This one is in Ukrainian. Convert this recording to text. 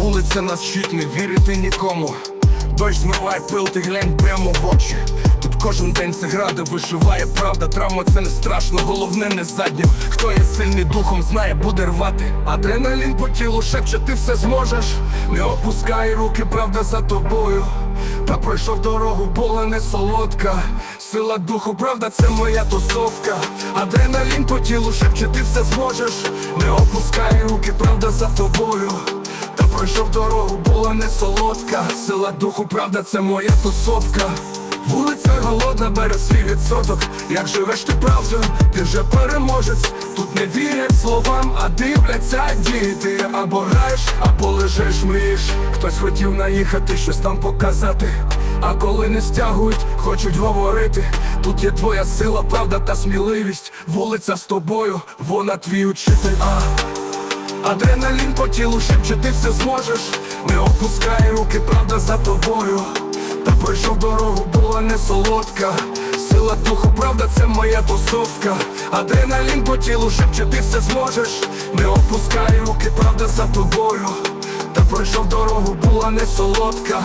Вулиця нас вчить не вірити нікому. Дощ змиває пил, ти глянь прямо в очі. Тут кожен день це града виживає правда, травма це не страшно, головне не заднім. Хто є сильний духом, знає, буде рвати. Адреналін по тілу шепче, ти все зможеш. Не опускай руки, правда за тобою. Та пройшов дорогу, була не солодка. Сила духу, правда, це моя тусовка. Адреналін по тілу шепче, ти все зможеш. Не опускай руки, правда за тобою. Пройшов дорогу, була не солодка. Сила духу, правда, це моя тусовка. Вулиця голодна, бере свій відсоток. Як живеш ти правдою, ти вже переможець. Тут не вірять словам, а дивляться діти. Або граєш, або лежиш, мрієш. Хтось хотів наїхати, щось там показати. А коли не стягують, хочуть говорити. Тут є твоя сила, правда та сміливість. Вулиця з тобою, вона твій учитель. А Адреналін тілу шепче, ти все зможеш. Не опускай руки, правда за тобою. Та пройшов дорогу, була не солодка. Сила духу, правда, це моя тусовка. Адреналін по тілу шепче, ти все зможеш. Не опускай руки, правда за тобою. Та пройшов дорогу, була не солодка.